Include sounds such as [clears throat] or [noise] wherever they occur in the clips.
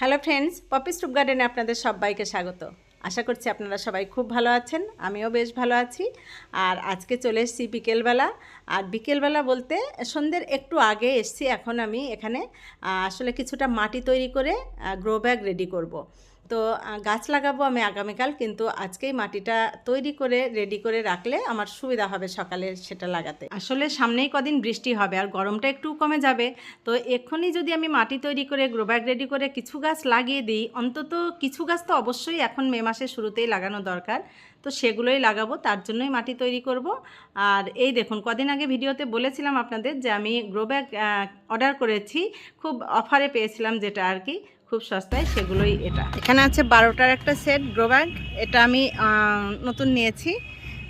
Hello friends poppy stoop গার্ডেনে আপনাদের সবাইকে স্বাগত। আশা করছি আপনারা সবাই খুব ভালো আছেন, আমিও বেশ ভালো আছি। আর আজকে চলে এসেছি বিকেলবেলা। আর বিকেলবেলা বলতে সন্ধ্যের একটু আগে এসছি, এখন আমি এখানে আসলে কিছুটা মাটি তৈরি করে গ্রো ব্যাগ রেডি করব। তো গাছ লাগাবো আমি আগামীকাল, কিন্তু আজকেই মাটিটা তৈরি করে রেডি করে রাখলে আমার সুবিধা হবে সকালে সেটা লাগাতে। আসলে সামনেই কদিন বৃষ্টি হবে আর গরমটা একটু কমে যাবে, তো এক্ষুনি যদি আমি মাটি তৈরি করে গ্রো ব্যাগ রেডি করে কিছু গাছ লাগিয়ে দিই, অন্তত কিছু গাছ তো অবশ্যই এখন মে মাসের শুরুতেই লাগানো দরকার, তো সেগুলোই লাগাবো, তার জন্যই মাটি তৈরি করব। আর এই দেখুন, কদিন আগে ভিডিওতে বলেছিলাম আপনাদের যে আমি গ্রো ব্যাগ অর্ডার করেছি, খুব অফারে পেয়েছিলাম যেটা আর কি খুব সস্তায়, সেগুলোই এটা। এখানে আছে বারোটার একটা সেট গ্রো ব্যাগ এটা আমি নতুন নিয়েছি।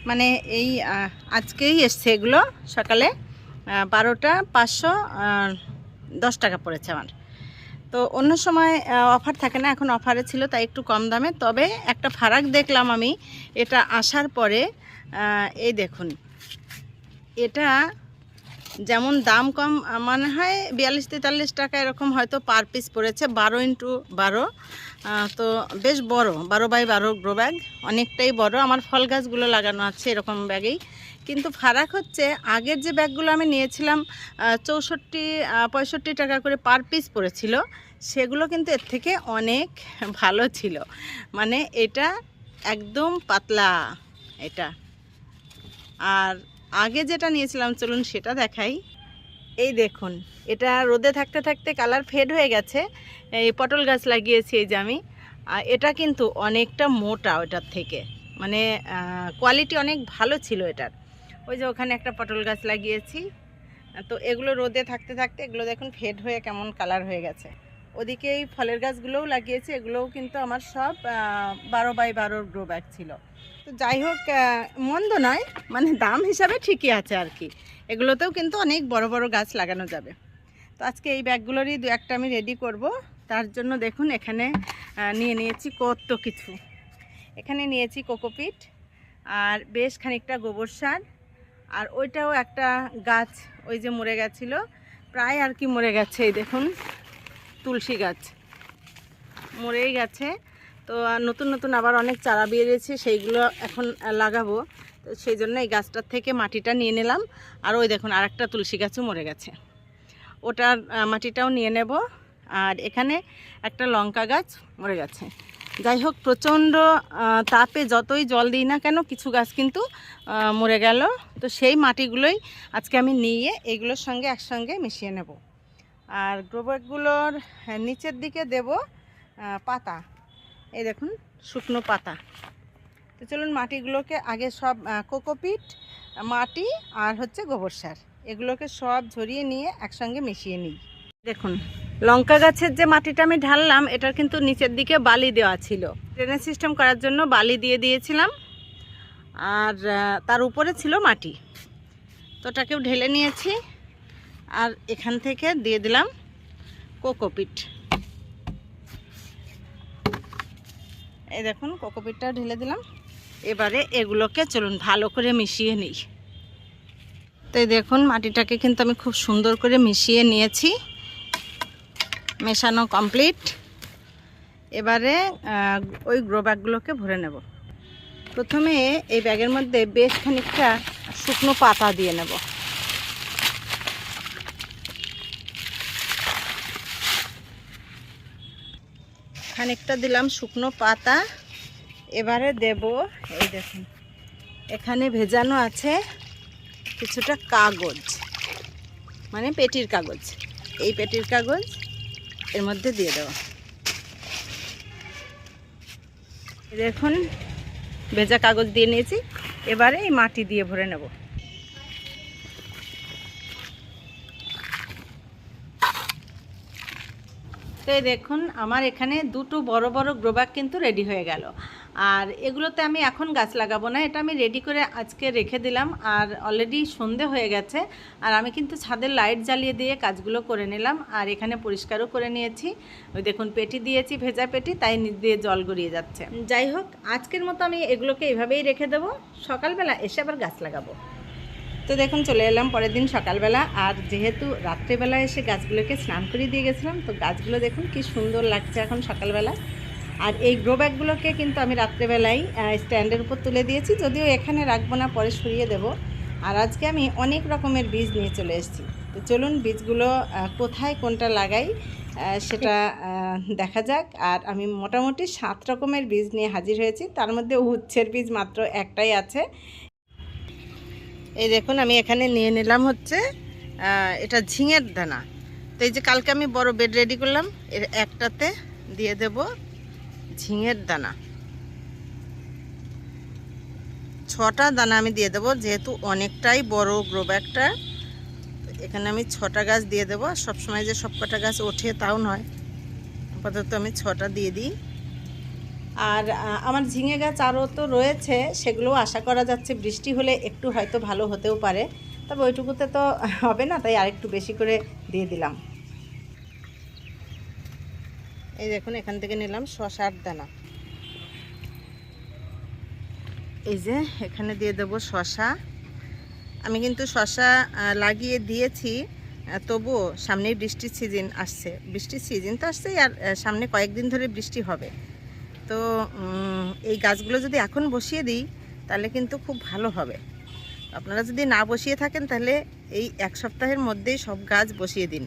মানে এই আজকেই এসছে এগুলো সকালে। বারোটা পাঁচশো দশ টাকা পড়েছে আমার। তো অন্য সময় অফার থাকে না, এখন অফারে ছিল, তাই একটু কম দামে। তবে একটা ফারাক দেখলাম আমি, এটা আসার পরে এই দেখুন। এটা যেমন দাম কম মনে হয় বিয়াল্লিশ তেতাল্লিশ টাকা এরকম হয়তো পার পিস পড়েছে, বারো ইন্টু বারো। তো বেশ বড়, বারো বাই বারো গ্রো ব্যাগ অনেকটাই বড়। আমার ফল গাছগুলো লাগানো আছে এরকম ব্যাগেই। কিন্তু ফারাক হচ্ছে, আগের যে ব্যাগগুলো আমি নিয়েছিলাম চৌষট্টি পঁয়ষট্টি টাকা করে পার পিস পড়েছিল, সেগুলো কিন্তু এর থেকে অনেক ভালো ছিল। মানে এটা একদম পাতলা এটা। আর আগে যেটা নিয়েছিলাম, চলুন সেটা দেখাই। এই দেখুন, এটা রোদে থাকতে থাকতে কালার ফেড হয়ে গেছে। এই পটল গাছ লাগিয়েছি এই যে আমি। আর এটা কিন্তু অনেকটা মোটা ওটার থেকে। মানে কোয়ালিটি অনেক ভালো ছিল এটার। ওই যে ওখানে একটা পটল গাছ লাগিয়েছি। তো এগুলো রোদে থাকতে থাকতে এগুলো দেখুন ফেড হয়ে কেমন কালার হয়ে গেছে। ওদিকে এই ফলের গাছগুলোও লাগিয়েছি, এগুলোও কিন্তু আমার সব বারো বাই বারোর গ্রো ব্যাগ ছিল। তো যাই হোক মন্দ নয় মানে দাম হিসাবে ঠিকই আছে আর কি। এগুলোতেও কিন্তু অনেক বড় বড় গাছ লাগানো যাবে। তো আজকে এই ব্যাগগুলোরই দু একটা আমি রেডি করব। তার জন্য দেখুন, এখানে নিয়ে নিয়েছি কত কিছু। এখানে নিয়েছি কোকোপিট আর বেশ খানিকটা গোবর সার। আর ওইটাও একটা গাছ ওই যে মরে গেছিল, প্রায় আর কি মরে গেছে, এই দেখুন। তুলসী গাছ। মরেই গেছে। তো নতুন নতুন আবার অনেক চারা বেরিয়েছে, সেইগুলো এখন লাগাবো। তো সেই জন্য এই গাছটার থেকে মাটিটা নিয়ে নিলাম। আর ওই দেখুন, আরেকটা তুলসী গাছও মরে গেছে। ওটার মাটিটাও নিয়ে নেব। আর এখানে একটা লঙ্কা গাছ মরে গেছে। যাই হোক, প্রচণ্ড তাপে যতই জল দিই না কেন, কিছু গাছ কিন্তু মরে গেল। তো সেই মাটিগুলোই আজকে আমি নিয়ে এগুলোর সঙ্গে একসঙ্গে মিশিয়ে নেব। আর গ্রোব্যাগগুলোর নিচের দিকে দেব পাতা। এই দেখুন, শুকনো পাতা। তো চলুন মাটিগুলোকে আগে সব কোকোপিট, মাটি আর হচ্ছে গোবর সার। এগুলোকে সব ঝরিয়ে নিয়ে একসঙ্গে মিশিয়ে নিই। দেখুন, লঙ্কা গাছের যে মাটিটা আমি ঢাললাম, এটার কিন্তু নিচের দিকে বালি দেওয়া ছিল। ড্রেনেজ সিস্টেম করার জন্য বালি দিয়ে দিয়েছিলাম। আর তার উপরে ছিল মাটি। তো ওটাকেও ঢেলে নিয়েছি। আর এখান থেকে দিয়ে দিলাম কোকোপিট এই দেখুন কোকোপিটটা ঢেলে দিলাম। এবারে এগুলোকে চলুন ভালো করে মিশিয়ে নিই। তো দেখুন, মাটিটাকে কিন্তু আমি খুব সুন্দর করে মিশিয়ে নিয়েছি। মেশানো কমপ্লিট। এবারে ওই গ্রো ব্যাগগুলোকে ভরে নেব। প্রথমে এই ব্যাগের মধ্যে বেশ খানিকটা শুকনো পাতা দিয়ে নেব। খানিকটা দিলাম শুকনো পাতা। এবারে দেব, এই দেখুন, এখানে ভেজানো আছে কিছুটা কাগজ মানে পেটির কাগজ। এই পেটির কাগজ এর মধ্যে দিয়ে দেওয়া দেখুন, ভেজা কাগজ দিয়ে নিয়েছি, এবারে এই মাটি দিয়ে ভরে নেব। তো এই দেখুন, আমার এখানে দুটো বড় বড় গ্রোব্যাগ কিন্তু রেডি হয়ে গেল। আর এগুলোতে আমি এখন গাছ লাগাবো না, এটা আমি রেডি করে আজকে রেখে দিলাম। আর অলরেডি সন্ধে হয়ে গেছে, আর আমি কিন্তু ছাদের লাইট জ্বালিয়ে দিয়ে কাজগুলো করে নিলাম। আর এখানে পরিষ্কারও করে নিয়েছি। ওই দেখুন, পেটি দিয়েছি, ভেজা পেটি, তাই নিচ দিয়ে জল গড়িয়ে যাচ্ছে। যাই হোক, আজকের মতো আমি এগুলোকে এভাবেই রেখে দেবো। সকালবেলা এসে আবার গাছ লাগাবো। তো দেখুন, চলে এলাম পরের দিন সকালবেলা। আর যেহেতু রাত্রেবেলা এসে গাছগুলোকে স্নান করিয়ে দিয়ে গেছিলাম, তো গাছগুলো দেখুন কি সুন্দর লাগছে এখন সকালবেলা। আর এই গ্রো ব্যাগগুলোকে কিন্তু আমি রাত্রেবেলায় স্ট্যান্ডের উপর তুলে দিয়েছি। যদিও এখানে রাখব না, পরে সরিয়ে দেব। আর আজকে আমি অনেক রকমের বীজ নিয়ে চলে এসেছি। তো চলুন বীজগুলো কোথায় কোনটা লাগাই সেটা দেখা যাক। আর আমি মোটামুটি সাত রকমের বীজ নিয়ে হাজির হয়েছি। তার মধ্যে উচ্ছের বীজ মাত্র একটাই আছে। এই দেখুন, আমি এখানে নিয়ে নিলাম হচ্ছে এটা ঝিঙের দানা। তো এই যে কালকে আমি বড় বেড রেডি করলাম, এর একটাতে দিয়ে দেব ঝিঙের দানা। ছটা দানা আমি দিয়ে দেবো, যেহেতু অনেকটাই বড় গ্রো ব্যাগটা এখানে আমি ছটা গাছ দিয়ে দেবো। সবসময় যে সব কটা গাছ ওঠে তাও নয়। আপাতত আমি ছটা দিয়ে দিই। আর আমার ঝিঙে গাছ আরও তো রয়েছে সেগুলো আশা করা যাচ্ছে বৃষ্টি হলে একটু হয়তো ভালো হতেও পারে। তবে ওইটুকুতে তো হবে না, তাই আরেকটু বেশি করে দিয়ে দিলাম। এই দেখুন, এখান থেকে নিলাম শশার দানা। এই যে, এখানে দিয়ে দেবো শশা। আমি কিন্তু শশা লাগিয়ে দিয়েছি তবুও সামনেই বৃষ্টির সিজন আসছে। বৃষ্টির সিজন তো আসছেই, আর সামনে কয়েকদিন ধরে বৃষ্টি হবে। তো এই গাছগুলো যদি এখন বসিয়ে দিই, তাহলে কিন্তু খুব ভালো হবে। আপনারা যদি না বসিয়ে থাকেন, তাহলে এই এক সপ্তাহের মধ্যেই সব গাছ বসিয়ে দিন।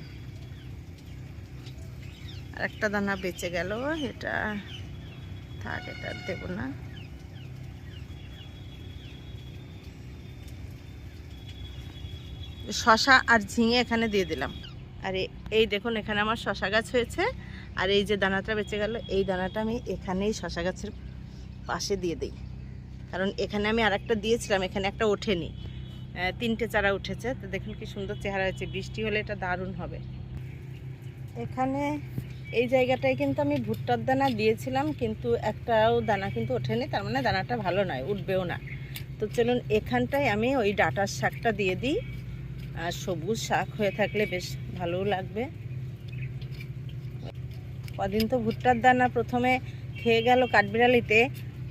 আর একটা দানা বেঁচে গেল, এটা থাক, এটা দেবো না। শশা আর ঝিঙে এখানে দিয়ে দিলাম। আর, এই দেখুন, এখানে আমার শশা গাছ হয়েছে। আর এই যে দানাটা বেঁচে গেল, এই দানাটা আমি এখানেই শশা গাছের পাশে দিয়ে দিই। কারণ এখানে আমি আর একটা দিয়েছিলাম, এখানে একটা ওঠেনি। তিনটে চারা উঠেছে। তো দেখুন কি সুন্দর চেহারা হয়েছে। বৃষ্টি হলে এটা দারুণ হবে। এখানে এই জায়গাটায় কিন্তু আমি ভুট্টার দানা দিয়েছিলাম, কিন্তু একটাও দানা কিন্তু ওঠেনি। তার মানে দানাটা ভালো নয়, উঠবেও না। তো চলুন, এখানটায় আমি ওই ডাটার শাকটা দিয়ে দিই। আর সবুজ শাক হয়ে থাকলে বেশ ভালোও লাগবে। কদিন তো ভুট্টার দানা প্রথমে খেয়ে গেল কাঠবিড়ালিতে,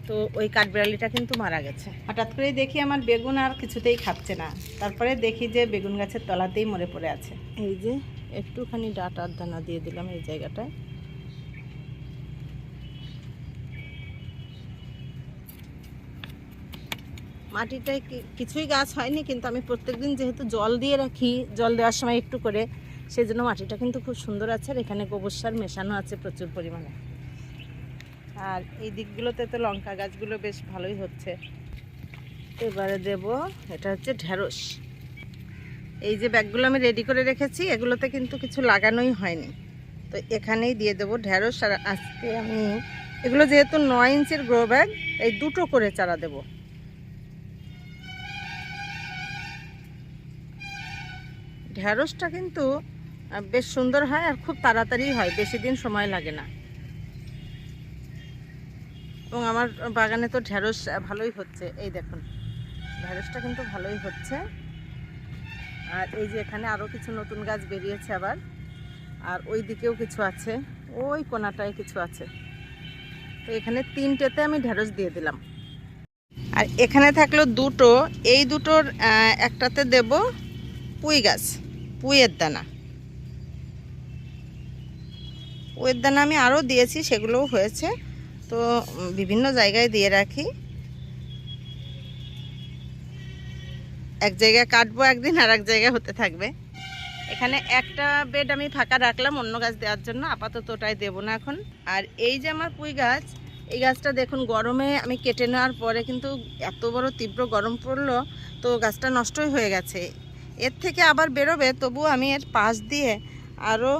তো ওই কাঠবিড়ালিটা কিন্তু মারা গেছে। হঠাৎ করেই দেখি আমার বেগুন আর কিছুতেই খাচ্ছে না। তারপরে দেখি যে বেগুন গাছের তলাতেই মরে পড়ে আছে। এই যে একটুখানি ডাটার দানা দিয়ে দিলাম এই জায়গাটায়। মাটিটায় কিছুই গাছ হয়নি, কিন্তু আমি প্রত্যেকদিন যেহেতু জল দিয়ে রাখি, জল দেওয়ার সময় একটু করে সেই জন্য মাটিটা কিন্তু খুব সুন্দর আছে আর এখানে গোবর সার মেশানো আছে প্রচুর পরিমাণে। আর এই দিকগুলোতে তো লঙ্কা গাছগুলো বেশ ভালোই হচ্ছে। এবারে দেব, এটা হচ্ছে ঢ্যাঁড়স এই যে ব্যাগগুলো আমি রেডি করে রেখেছি, এগুলোতে কিন্তু কিছু লাগানোই হয়নি। তো এখানেই দিয়ে দেবো ঢ্যাঁড়স আর আজকে আমি, এগুলো যেহেতু নয় ইঞ্চের গ্রো ব্যাগ এই দুটো করে চারা দেবো। ঢ্যাঁড়সটা কিন্তু বেশ সুন্দর হয় আর খুব তাড়াতাড়ি হয় বেশি দিন সময় লাগে না। এবং আমার বাগানে তো ঢ্যাঁড়স আহ, ভালোই হচ্ছে। এই দেখুন ঢ্যাঁড়সটা কিন্তু ভালোই হচ্ছে। আর এই যে এখানে আরও কিছু নতুন গাছ বেরিয়েছে আবার। আর ওই দিকেও কিছু আছে ওই কোনাটায় কিছু আছে। তো এখানে তিনটেতে আমি ঢ্যাঁড়স দিয়ে দিলাম। আর এখানে থাকল দুটো এই দুটোর একটাতে দেব পুঁই গাছ পুঁইয়ের দানা। পুঁইয়ের দানা আমি আরও দিয়েছি, সেগুলোও হয়েছে। তো বিভিন্ন জায়গায় দিয়ে রাখি। এক জায়গায় কাটবো একদিন, আর এক জায়গায় হতে থাকবে। এখানে একটা বেড আমি ফাঁকা রাখলাম, অন্য গাছ দেওয়ার জন্য। আপাতত ওটাই দেবো না এখন। আর এই যে আমার পুঁই গাছ, এই গাছটা দেখুন, গরমে আমি কেটে নেওয়ার পরে কিন্তু এত বড় তীব্র গরম পড়ল, তো গাছটা নষ্টই হয়ে গেছে। এর থেকে আবার বেরোবে তবু আমি এর পাশ দিয়ে আরও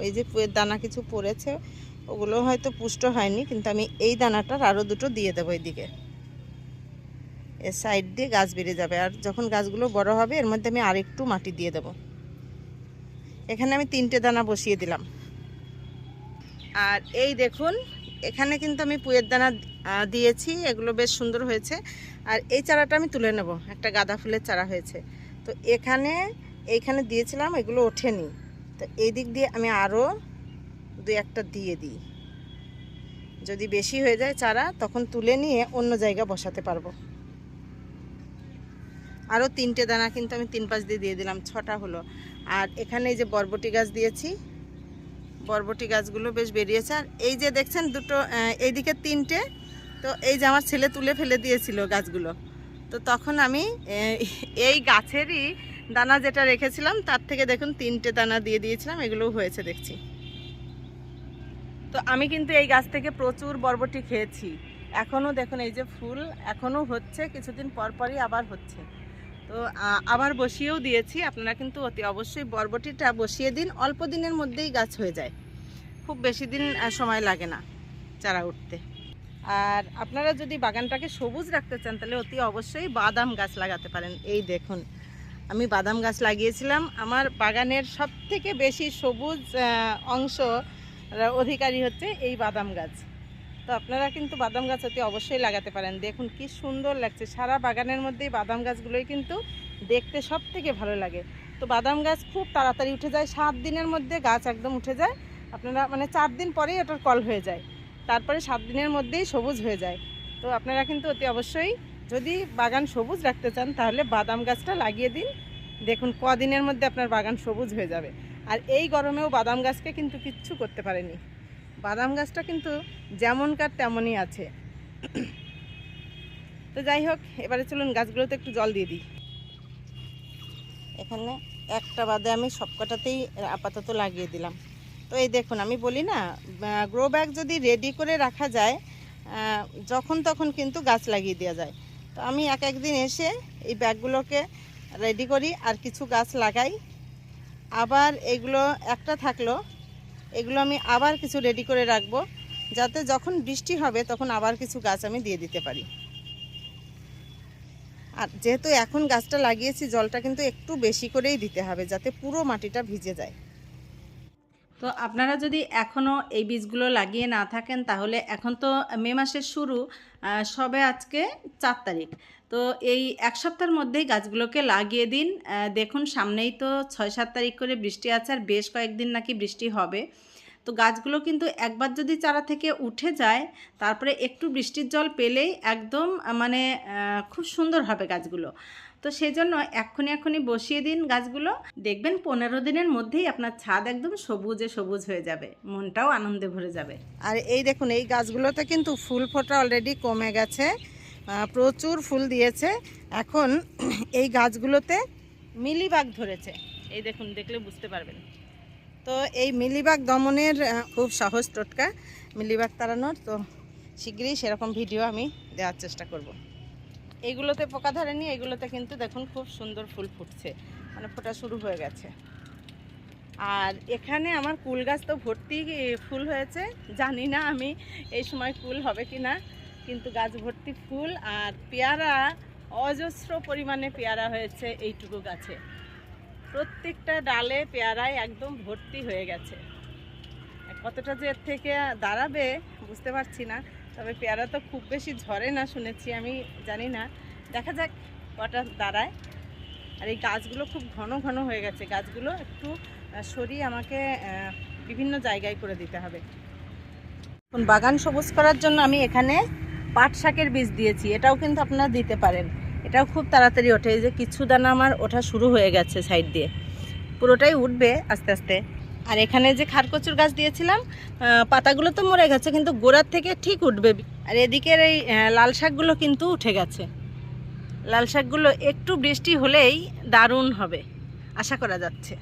ওই যে দানা কিছু পড়েছে, ওগুলো হয়তো পুষ্ট হয়নি, কিন্তু আমি এই দানাটার আরও দুটো দিয়ে দেবো এইদিকে এর সাইড দিয়ে গাছ বেড়ে যাবে, আর যখন গাছগুলো বড় হবে, এর মধ্যে আমি আরেকটু মাটি দিয়ে দেবো। এখানে আমি তিনটে দানা বসিয়ে দিলাম। আর এই দেখুন, এখানে কিন্তু আমি পুয়ের দানা দিয়েছি, এগুলো বেশ সুন্দর হয়েছে। আর এই চারাটা আমি তুলে নেব, একটা গাঁদা ফুলের চারা হয়েছে। তো এখানে, এইখানে দিয়েছিলাম, এগুলো ওঠেনি। তো এই দিক দিয়ে আমি আরও দু একটা দিয়ে দিই। যদি বেশি হয়ে যায় চারা, তখন তুলে নিয়ে অন্য জায়গা বসাতে পারব। আরও তিনটে দানা কিন্তু আমি তিন পাঁচ দিয়ে দিয়ে দিলাম, ছটা হলো। আর এখানে এই যে বরবটি গাছ দিয়েছি, বরবটি গাছগুলো বেশ বেরিয়েছে। আর এই যে দেখছেন দুটো এইদিকে তিনটে, তো এই যে আমার ছেলে তুলে ফেলে দিয়েছিল গাছগুলো। তো তখন আমি এই গাছেরই দানা যেটা রেখেছিলাম, তার থেকে দেখুন তিনটে দানা দিয়ে দিয়েছিলাম, এগুলোও হয়েছে দেখছি। তো আমি কিন্তু এই গাছ থেকে প্রচুর বরবটি খেয়েছি। এখনও দেখুন এই যে ফুল এখনও হচ্ছে, কিছুদিন পর পরই আবার হচ্ছে। তো আবার বসিয়েও দিয়েছি, আপনারা কিন্তু অতি অবশ্যই বরবটিটা বসিয়ে দিন, অল্প দিনের মধ্যেই গাছ হয়ে যায়। খুব বেশি দিন সময় লাগে না চারা উঠতে। আর আপনারা যদি বাগানটাকে সবুজ রাখতে চান, তাহলে অতি অবশ্যই বাদাম গাছ লাগাতে পারেন। এই দেখুন আমি বাদাম গাছ লাগিয়েছিলাম। আমার বাগানের সব থেকে বেশি সবুজ অংশ অধিকারী হচ্ছে এই বাদাম গাছ। তো আপনারা কিন্তু বাদাম গাছ অতি অবশ্যই লাগাতে পারেন। দেখুন কি সুন্দর লাগছে। সারা বাগানের মধ্যেই বাদাম গাছগুলোই কিন্তু দেখতে সব থেকে ভালো লাগে। তো বাদাম গাছ খুব তাড়াতাড়ি উঠে যায়, সাত দিনের মধ্যে গাছ একদম উঠে যায়। আপনারা মানে চার দিন পরেই ওটার কল হয়ে যায়। তারপরে সাত দিনের মধ্যেই সবুজ হয়ে যায়। তো আপনারা কিন্তু অতি অবশ্যই যদি বাগান সবুজ রাখতে চান, তাহলে বাদাম গাছটা লাগিয়ে দিন। দেখুন, কদিনের মধ্যে আপনার বাগান সবুজ হয়ে যাবে। আর এই গরমেও বাদাম গাছকে কিন্তু কিচ্ছু করতে পারেনি। বাদাম গাছটা কিন্তু যেমনকার তেমনই আছে। তো যাই হোক, এবারে চলুন গাছগুলোতে একটু জল দিয়ে দিই। এখানে একটা বাদে আমি সবকটাতেই আপাতত লাগিয়ে দিলাম। তো এই দেখুন, আমি বলি না গ্রো ব্যাগ যদি রেডি করে রাখা যায় যখন তখন কিন্তু গাছ লাগিয়ে দেওয়া যায়। তো আমি এক একদিন এসে এই ব্যাগগুলোকে রেডি করি আর কিছু গাছ লাগাই। আবার এগুলো একটা থাকল, এগুলো আমি আবার কিছু রেডি করে রাখব, যাতে যখন বৃষ্টি হবে তখন আবার কিছু গাছ আমি দিয়ে দিতে পারি। আর যেহেতু এখন গাছটা লাগিয়েছি, জলটা কিন্তু একটু বেশি করেই দিতে হবে, যাতে পুরো মাটিটা ভিজে যায়। তো আপনারা যদি এখনও এই বীজগুলো লাগিয়ে না থাকেন, তাহলে এখন তো মে মাসের শুরু সবে আজকে চার তারিখ। তো এই এক সপ্তাহের মধ্যেই গাছগুলোকে লাগিয়ে দিন। দেখুন, সামনেই তো ছয় সাত তারিখ করে বৃষ্টি আছে আর বেশ কয়েকদিন নাকি বৃষ্টি হবে। তো গাছগুলো কিন্তু একবার যদি চারা থেকে উঠে যায়, তারপরে একটু বৃষ্টির জল পেলেই একদম মানে খুব সুন্দর হবে গাছগুলো। তো সেই জন্য এক্ষুনি এক্ষুনি বসিয়ে দিন গাছগুলো। দেখবেন পনেরো দিনের মধ্যেই আপনার ছাদ একদম সবুজে সবুজ হয়ে যাবে। মনটাও আনন্দে ভরে যাবে। আর এই দেখুন, এই গাছগুলোতে কিন্তু ফুল ফোটা অলরেডি কমে গেছে। প্রচুর ফুল দিয়েছে। এখন [clears throat] এই গাছগুলোতে মিলিবাগ ধরেছে। এই দেখুন, দেখলে বুঝতে পারবেন। তো এই মিলিবাগ দমনের খুব সহজ টোটকা, মিলিবাগ তাড়ানোর। তো শীঘ্রই সেরকম ভিডিও আমি দেওয়ার চেষ্টা করব। এইগুলোতে পোকা ধরেনি, এগুলোতে কিন্তু দেখুন খুব সুন্দর ফুল ফুটছে। মানে ফোটা শুরু হয়ে গেছে। আর এখানে আমার কুল গাছ তো ভর্তি ফুল হয়েছে। জানি না আমি এই সময় কুল হবে কি না কিন্তু গাছ ভর্তি ফুল। আর পেয়ারা, অজস্র পরিমাণে পেয়ারা হয়েছে এইটুকু গাছে। প্রত্যেকটা ডালে পেয়ারায় একদম ভর্তি হয়ে গেছে। কতটা যে এর থেকে দাঁড়াবে বুঝতে পারছি না। তবে পেয়ারা তো খুব বেশি ঝরে না শুনেছি, আমি জানি না। দেখা যাক কটা দাঁড়ায়। আর এই গাছগুলো খুব ঘন ঘন হয়ে গেছে। গাছগুলো একটু সরিয়ে আমাকে বিভিন্ন জায়গায় করে দিতে হবে। এখন বাগান সবুজ করার জন্য আমি এখানে পাট শাকের বীজ দিয়েছি। এটাও কিন্তু আপনারা দিতে পারেন। এটাও খুব তাড়াতাড়ি ওঠে। এই যে কিছু দানা আমার ওঠা শুরু হয়ে গেছে সাইড দিয়ে। পুরোটাই উঠবে আস্তে আস্তে। আর এখানে যে খারকচুর গাছ দিয়েছিলাম পাতাগুলো তো মরে গেছে, কিন্তু গোড়ার থেকে ঠিক উঠবে। আর এদিকের এই লাল শাকগুলো কিন্তু উঠে গেছে। লাল শাকগুলো একটু বৃষ্টি হলেই দারুণ হবে, আশা করা যাচ্ছে।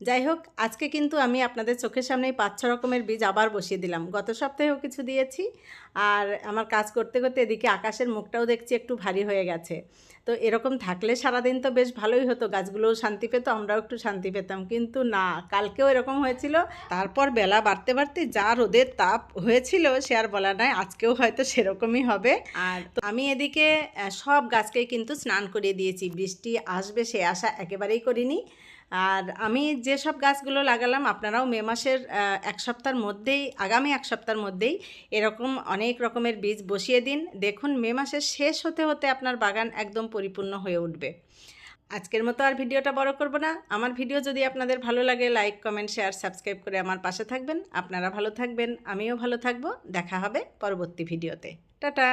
যাই হোক, আজকে কিন্তু আমি আপনাদের চোখের সামনেই পাঁচ ছ রকমের বীজ আবার বসিয়ে দিলাম। গত সপ্তাহেও কিছু দিয়েছি আর আমার কাজ করতে করতে এদিকে আকাশের মুখটাও দেখছি একটু ভারী হয়ে গেছে। তো এরকম থাকলে সারাদিন তো বেশ ভালোই হতো, গাছগুলোও শান্তি পেতো, আমরাও একটু শান্তি পেতাম। কিন্তু না, কালকেও এরকম হয়েছিল। তারপর বেলা বাড়তে বাড়তে যা রোদের তাপ হয়েছিল, সে আর বলা নাই, আজকেও হয়তো সেরকমই হবে। আর আমি এদিকে সব গাছকেই কিন্তু স্নান করিয়ে দিয়েছি। বৃষ্টি আসবে সে আশা একেবারেই করিনি। আর আমি যেসব গাছগুলো লাগালাম, আপনারাও মে মাসের এক সপ্তাহের মধ্যেই, আগামী এক সপ্তাহের মধ্যেই এরকম অনেক রকমের বীজ বসিয়ে দিন। দেখুন, মে মাসের শেষ হতে হতে আপনার বাগান একদম পরিপূর্ণ হয়ে উঠবে। আজকের মতো আর ভিডিওটা বড় করব না। আমার ভিডিও যদি আপনাদের ভালো লাগে, লাইক, কমেন্ট, শেয়ার, সাবস্ক্রাইব করে আমার পাশে থাকবেন। আপনারা ভালো থাকবেন, আমিও ভালো থাকব। দেখা হবে পরবর্তী ভিডিওতে। টাটা!